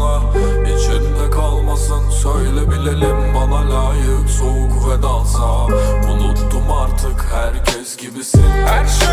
bana içinde kalmasın. Söyle bilelim bana layık soğuk ve vedalsa Unuttum artık herkes gibisin. Her şey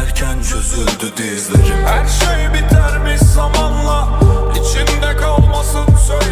derken çözüldü dizlerim. Her şey bitermiş zamanla içinde kalmasın söyle.